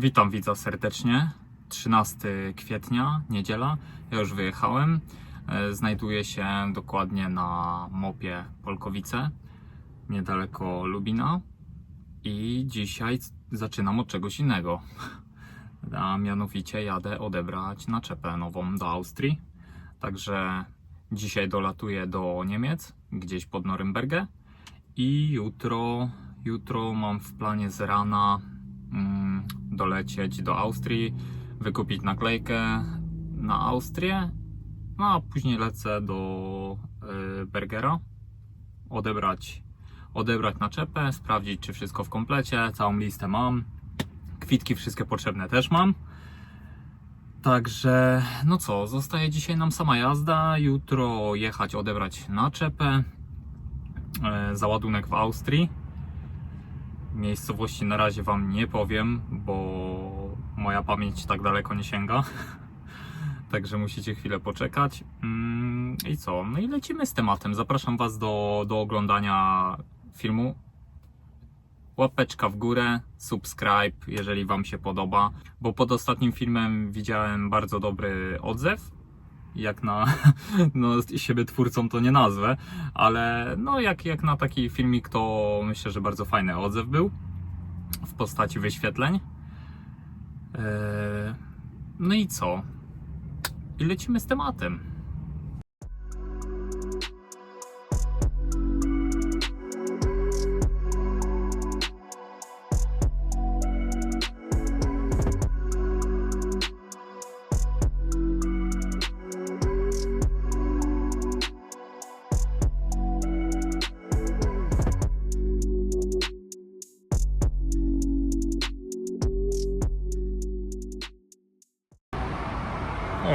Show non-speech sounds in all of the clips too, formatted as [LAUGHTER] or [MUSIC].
Witam widza serdecznie. 13 kwietnia, niedziela. Ja już wyjechałem. E, Znajduję się dokładnie na mopie Polkowice, niedaleko Lubina. I dzisiaj zaczynam od czegoś innego. [LAUGHS] A mianowicie jadę odebrać naczepę nową do Austrii. Także dzisiaj dolatuję do Niemiec, gdzieś pod Norymbergę. I jutro, jutro mam w planie z rana dolecieć do Austrii, wykupić naklejkę na Austrię, no a później lecę do y, Bergera, odebrać, odebrać naczepę, sprawdzić czy wszystko w komplecie, całą listę mam, kwitki wszystkie potrzebne też mam. Także, no co, zostaje dzisiaj nam sama jazda, jutro jechać odebrać naczepę, e, załadunek w Austrii. Miejscowości na razie Wam nie powiem, bo moja pamięć tak daleko nie sięga. [LAUGHS] Także musicie chwilę poczekać. Mm, I co? No i lecimy z tematem. Zapraszam Was do, do oglądania filmu. Łapeczka w górę, subscribe, jeżeli Wam się podoba, bo pod ostatnim filmem widziałem bardzo dobry odzew. Jak na [LAUGHS] no, siebie twórcą to nie nazwę, ale no jak, jak na taki filmik to myślę, że bardzo fajny odzew był w postaci wyświetleń. Eee, No i co? I lecimy z tematem.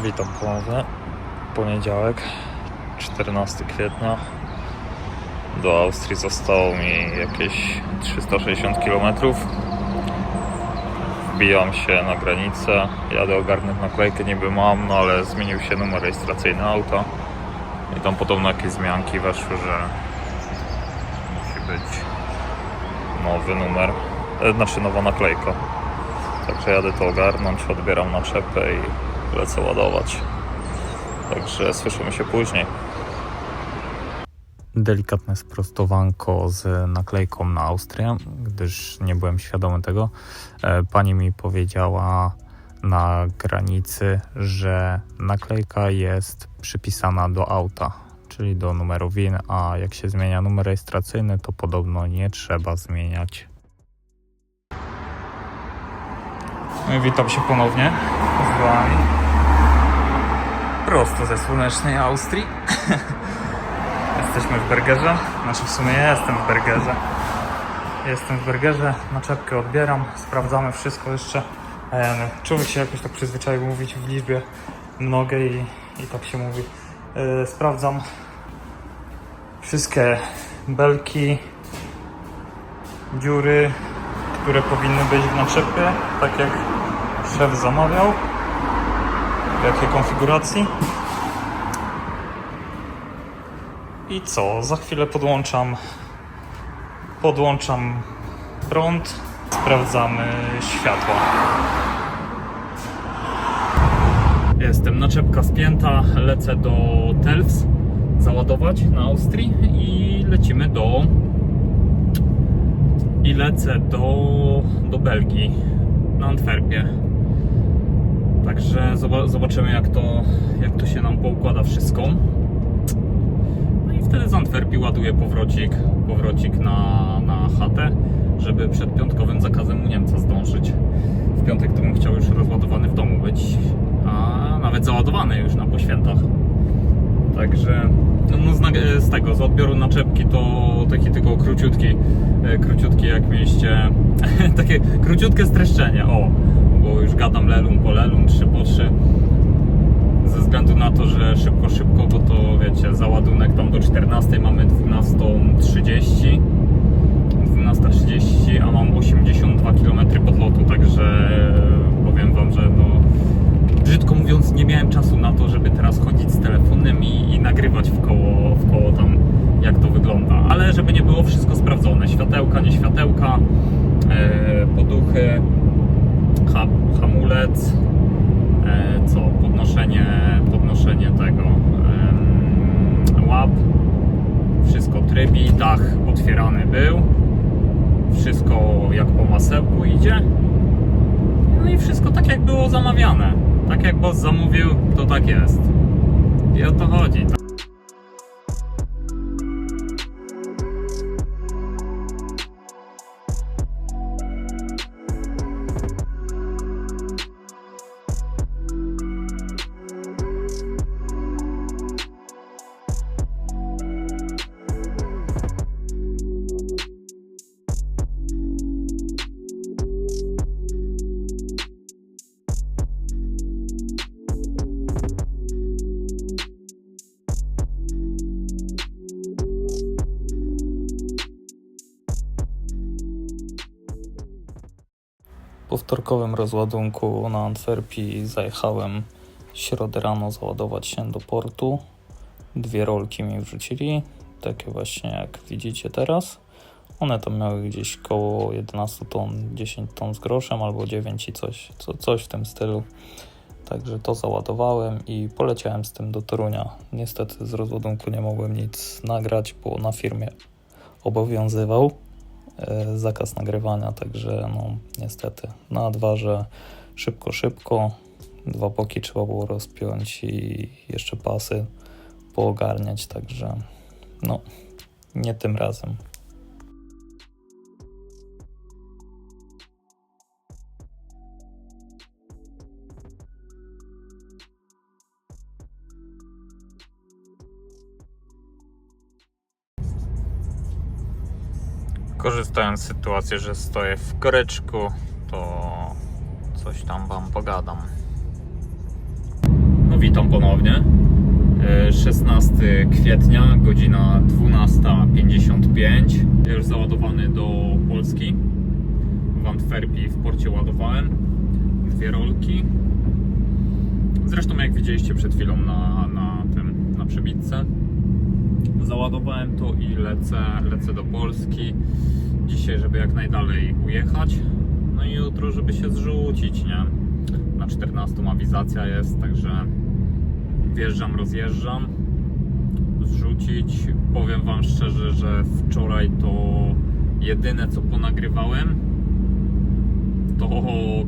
Witam ponownie. Poniedziałek, 14 kwietnia. Do Austrii zostało mi jakieś 360 km. Wbijam się na granicę, jadę ogarnąć naklejkę, niby mam, no ale zmienił się numer rejestracyjny auta. I tam podobno jakieś zmianki weszły, że musi być nowy numer, e, znaczy nowa naklejka. Także jadę to ogarnąć, odbieram naczepę i lecę ładować. Także słyszymy się później. Delikatne sprostowanko z naklejką na Austrię, gdyż nie byłem świadomy tego. E, Pani mi powiedziała na granicy, że naklejka jest przypisana do auta, czyli do numeru WIN, a jak się zmienia numer rejestracyjny, to podobno nie trzeba zmieniać. No Witam się ponownie z Wami. Prosto ze słonecznej Austrii. [LAUGHS] Jesteśmy w Bergerze. Znaczy w sumie ja jestem w Bergerze. Jestem w Bergerze, naczepkę odbieram, sprawdzamy wszystko jeszcze. Człowiek się jakoś tak przyzwyczaił mówić w liczbie mnogiej i, i tak się mówi. E, Sprawdzam wszystkie belki, dziury, które powinny być w naczepie, tak jak szef zamawiał. W jakiej konfiguracji. I co? Za chwilę podłączam podłączam prąd, sprawdzamy światła. Jestem, naczepka spięta, lecę do Telfs załadować na Austrii i lecimy do i lecę do, do Belgii na Antwerpie. Także zoba- zobaczymy jak to, jak to się nam poukłada wszystko. No i wtedy z Antwerpii ładuję powrocik, powrocik na, na chatę, żeby przed piątkowym zakazem u Niemca zdążyć. W piątek to bym chciał już rozładowany w domu być, a nawet załadowany już na poświętach. Także no, no z, z tego, z odbioru naczepki to taki tylko króciutki, e, króciutki jak mieliście, [LAUGHS] takie króciutkie streszczenie, o, bo już gadam lelum po lelum, 3 po 3 ze względu na to, że szybko, szybko, bo to wiecie, załadunek tam do 14 mamy 12.30 12.30, a mam 82 km podlotu, także powiem Wam, że no brzydko mówiąc nie miałem czasu na to, żeby teraz chodzić z telefonem i, i nagrywać w koło, w koło tam jak to wygląda, ale żeby nie było wszystko sprawdzone, światełka, nie światełka, e, poduchy, hamulec, e, co podnoszenie, podnoszenie tego em, łap, wszystko trybi, dach otwierany był, wszystko jak po masełku idzie. No i wszystko tak jak było zamawiane. Tak jak boss zamówił, to tak jest. I o to chodzi. Po wtorkowym rozładunku na Antwerpii zajechałem środę rano załadować się do portu. Dwie rolki mi wrzucili, takie właśnie jak widzicie teraz. One tam miały gdzieś koło 11 ton, 10 ton z groszem albo 9 i coś, co, coś w tym stylu. Także to załadowałem i poleciałem z tym do Torunia. Niestety z rozładunku nie mogłem nic nagrać, bo na firmie obowiązywał zakaz nagrywania, także no niestety na dwa, że szybko, szybko, dwa boki trzeba było rozpiąć i jeszcze pasy poogarniać, także no nie tym razem. Korzystając z sytuacji, że stoję w koreczku, to coś tam wam pogadam. No witam ponownie. E, 16 kwietnia, godzina 12.55. Ja Już załadowany do Polski. W Antwerpii w porcie ładowałem. Dwie rolki. Zresztą jak widzieliście przed chwilą na, na tym, na przebitce. Załadowałem to i lecę, lecę do Polski. Dzisiaj, żeby jak najdalej ujechać. No i jutro, żeby się zrzucić, nie? Na 14 awizacja jest, także wjeżdżam, rozjeżdżam. Zrzucić. Powiem Wam szczerze, że wczoraj to jedyne co ponagrywałem to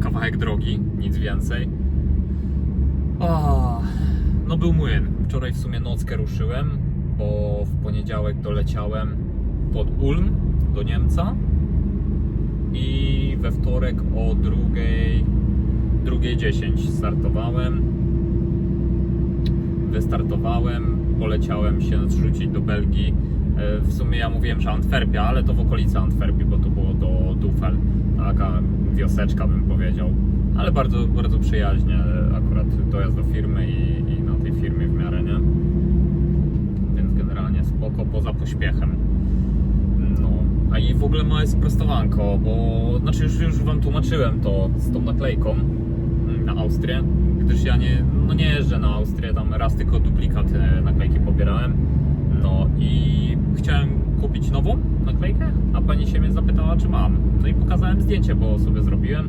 kawałek drogi, nic więcej. No był młyn. Wczoraj w sumie nockę ruszyłem, bo w poniedziałek doleciałem pod Ulm do Niemca i we wtorek o drugiej, drugiej 10 startowałem. Wystartowałem, poleciałem się zrzucić do Belgii. E, W sumie ja mówiłem, że Antwerpia, ale to w okolicy Antwerpii, bo to było do Dufel. Taka wioseczka bym powiedział. Ale bardzo, bardzo przyjaźnie. Akurat dojazd do firmy i, i na tej firmie w miarę, nie? Spoko, poza pośpiechem. No, a i w ogóle małe sprostowanko, bo znaczy już, już Wam tłumaczyłem to z tą naklejką mm, na Austrię, gdyż ja nie, no nie jeżdżę na Austrię, tam raz tylko duplikat naklejki pobierałem. No i chciałem kupić nową naklejkę, a pani się mnie zapytała, czy mam. No i pokazałem zdjęcie, bo sobie zrobiłem.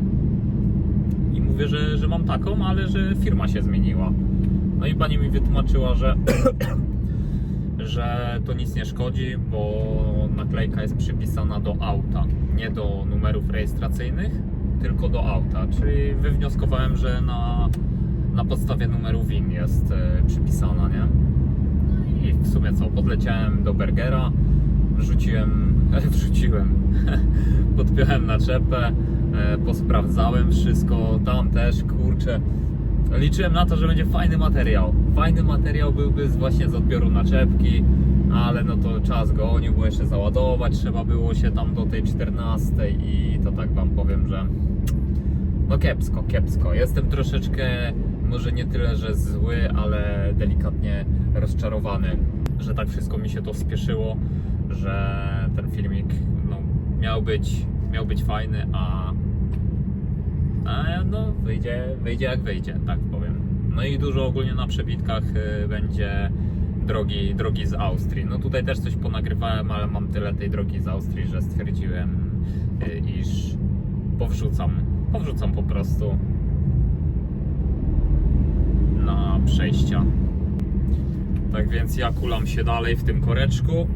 I mówię, że, że mam taką, ale że firma się zmieniła. No i pani mi wytłumaczyła, że że to nic nie szkodzi, bo naklejka jest przypisana do auta, nie do numerów rejestracyjnych, tylko do auta. Czyli wywnioskowałem, że na, na podstawie numeru WIN jest e, przypisana, nie? I w sumie co, podleciałem do Bergera, wrzuciłem, [LAUGHS] wrzuciłem, [LAUGHS] podpiąłem naczepę, e, posprawdzałem wszystko, tam też, kurczę, liczyłem na to, że będzie fajny materiał. Fajny materiał byłby z, właśnie z odbioru naczepki, ale no to czas gonił, bo jeszcze załadować trzeba było się tam do tej 14 i to tak wam powiem, że no kiepsko, kiepsko. Jestem troszeczkę, może nie tyle, że zły, ale delikatnie rozczarowany, że tak wszystko mi się to spieszyło, że ten filmik no, miał być, miał być fajny, a a no, wyjdzie, wyjdzie jak wyjdzie, tak powiem. No i dużo ogólnie na przebitkach y, będzie drogi, drogi z Austrii. No tutaj też coś ponagrywałem, ale mam tyle tej drogi z Austrii, że stwierdziłem, y, iż powrzucam. Powrzucam po prostu. dla przejścia. Tak więc ja kulam się dalej w tym koreczku